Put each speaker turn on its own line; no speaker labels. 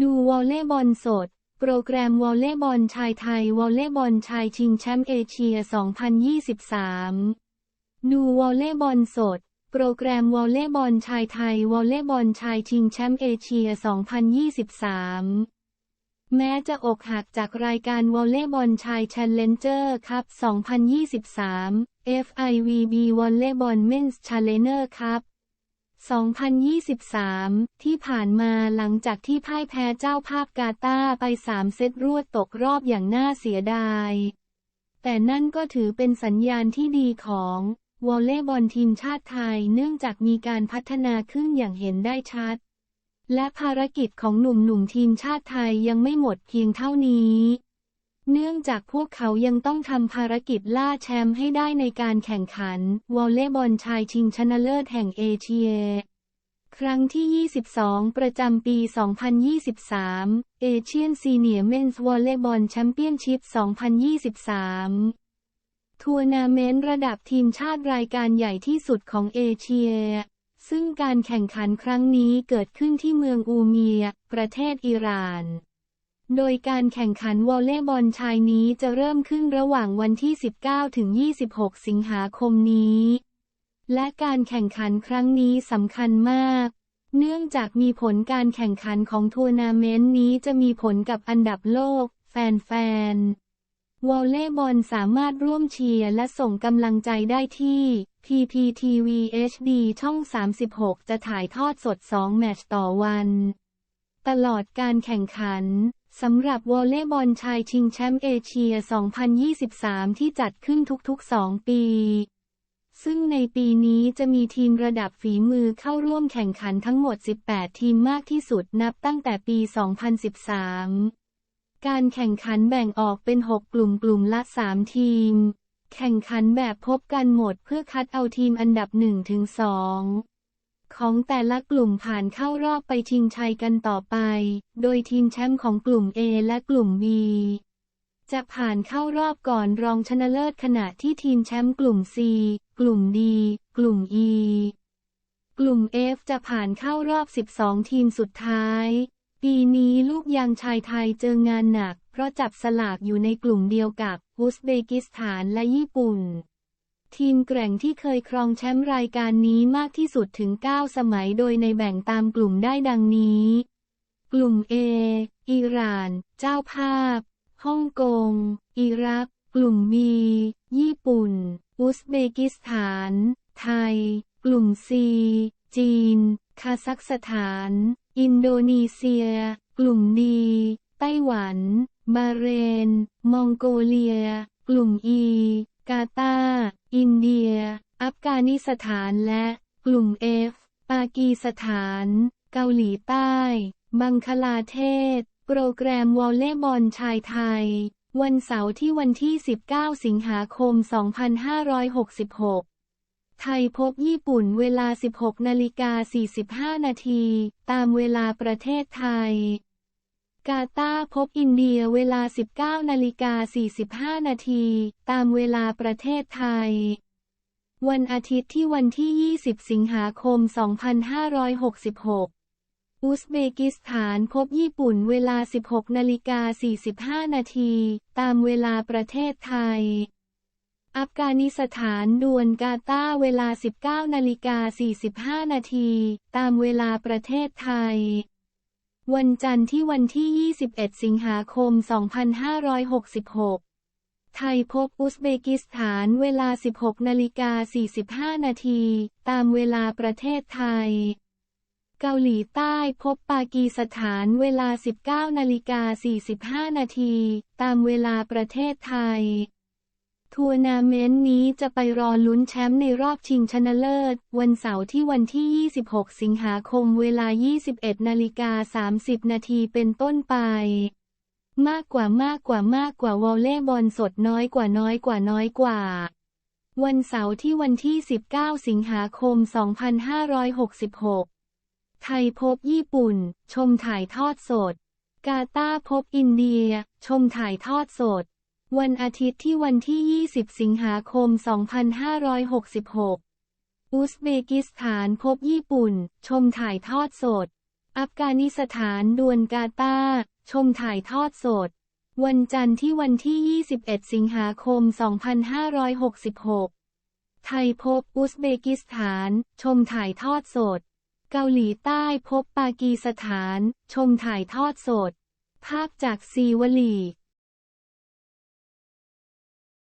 ดูวอลเลย์บอลสด โปรแกรมวอลเลย์บอลชายไทยวอลเลย์บอลชายชิงแชมป์เอเชีย 2023 ดูวอลเลย์บอลสด โปรแกรมวอลเลย์บอลชายไทยวอลเลย์บอลชายชิงแชมป์เอเชีย 2023 แม้จะอกหักจากรายการวอลเลย์บอลชายแชลเลนเจอร์คัพ 2023 FIVB วอลเลย์บอลเมนส์ชาเลนเจอร์คัพ 2023 ที่ผ่านมาหลังจากที่พ่ายแพ้เจ้าภาพกาตาร์ไป 3 เซตรวดตกรอบอย่างน่าเสียดาย แต่นั่นก็ถือเป็นสัญญาณที่ดีของวอลเลย์บอลทีมชาติไทยเนื่องจากมีการพัฒนาขึ้นอย่างเห็นได้ชัด และภารกิจของหนุ่มๆทีมชาติไทยยังไม่หมดเพียงเท่านี้ เนื่องจากพวกเขายังต้องทำภารกิจล่าแชมป์ให้ได้ในการแข่งขัน วอลเลย์บอลชายชิงชนะเลิศแห่งเอเชีย ครั้งที่ 22 ประจำปี 2023 Asian Senior Men's Volleyball Championship 2023 ทัวร์นาเมนต์ระดับทีมชาติรายการใหญ่ที่สุดของเอเชีย ซึ่งการแข่งขันครั้งนี้เกิดขึ้นที่เมืองอูเมีย ประเทศอิหร่าน โดยการแข่งขันวอลเลย์บอลชายนี้จะเริ่มขึ้นระหว่างวันที่ 19 ถึง 26 สิงหาคมนี้ และการแข่งขันครั้งนี้สำคัญมาก เนื่องจากมีผลการแข่งขันของทัวร์นาเมนต์นี้จะมีผลกับอันดับโลก แฟนๆ วอลเลย์บอลสามารถร่วมเชียร์และส่งกำลังใจได้ที่ PPTV HD ช่อง 36 จะถ่ายทอดสด 2 แมตช์ต่อวัน ตลอดการแข่งขันสำหรับวอลเลย์บอลชายชิงแชมป์เอเชีย 2023 ที่จัดขึ้นทุกๆ 2 ปี ซึ่งในปีนี้จะมีทีมระดับฝีมือเข้าร่วมแข่งขันทั้งหมด 18 ทีมมากที่สุดนับตั้งแต่ปี 2013 การแข่งขันแบ่งออกเป็น 6 กลุ่มกลุ่มละ 3 ทีม แข่งขันแบบพบกันหมดเพื่อคัดเอาทีมอันดับ1ถึง2 ของแต่ละกลุ่มผ่านเข้ารอบไปชิงชัยกันต่อไป โดยทีมแชมป์ของกลุ่ม A และกลุ่ม B จะผ่านเข้ารอบก่อนรองชนะเลิศขณะที่ทีมแชมป์กลุ่ม C กลุ่ม D กลุ่ม E กลุ่ม F จะผ่านเข้ารอบ 12 ทีมสุดท้าย ปีนี้ลูกยางชายไทยเจองานหนัก เพราะจับสลากอยู่ในกลุ่มเดียวกับอุซเบกิสถานและญี่ปุ่น ทีมแกร่งที่เคยครองแชมป์รายการนี้มากที่สุดถึง 9 สมัยโดยในแบ่งตามกลุ่มได้ดังนี้ กลุ่ม A อิหร่าน เจ้าภาพ ฮ่องกง อิรัก กลุ่ม B ญี่ปุ่น อุซเบกิสถาน ไทย กลุ่ม C จีน คาซัคสถาน อินโดนีเซีย กลุ่มดีไต้หวัน บาเรน มองโกเลีย กลุ่ม E กาตาร์อินเดีย อัฟกานิสถานและ กลุ่ม F ปากีสถาน เกาหลีใต้ บังคลาเทศ โปรแกรมวอลเลย์บอลชายไทย วันเสาร์ที่วันที่ 19 สิงหาคม 2566ไทยพบญี่ปุ่นเวลา 16 นาฬิกา 45 นาที ตามเวลาประเทศไทย กาตาพบอินเดียเวลา 19นาฬิกา45 นาที ตามเวลาประเทศไทย วันอาทิตย์ที่วันที่ 20 สิงหาคม 2566 อุซเบกิสถานพบญี่ปุ่นเวลา 16นาฬิกา45 นาที ตามเวลาประเทศไทย อัฟกานิสถานดวลกาตาเวลา 19นาฬิกา45 นาที ตามเวลาประเทศไทย วันจันทร์ที่วันที่ 21 สิงหาคม 2566 ไทยพบอุซเบกิสถานเวลา 16 นาฬิกา 45 นาที ตามเวลาประเทศไทย เกาหลีใต้พบปากีสถานเวลา 19 นาฬิกา 45 นาที ตามเวลาประเทศไทย ทัวร์นาเมนต์นี้จะไปรอลุ้นแชมป์ในรอบชิงชนะเลิศ วันเสาร์ที่วันที่ 26 สิงหาคมเวลา 21 นาฬิกา 30 นาทีเป็นต้นไป มากกว่ามากกว่ามากกว่าวอลเลย์บอลสดน้อยกว่าน้อยกว่าน้อยกว่า วันเสาร์ที่วันที่ 19 สิงหาคม 2566 ไทยพบญี่ปุ่น ชมถ่ายทอดสด กาตาพบอินเดีย ชมถ่ายทอดสด วันอาทิตย์ที่วันที่ 20 สิงหาคม 2566 อุซเบกิสถานพบญี่ปุ่น ชมถ่ายทอดสด อัฟกานิสถานดวลกาตาชมถ่ายทอดสด วันจันทร์ที่วันที่ 21 สิงหาคม 2566 ไทยพบอุซเบกิสถาน ชมถ่ายทอดสด เกาหลีใต้พบปากีสถาน ชมถ่ายทอดสด ภาพจากซีวลี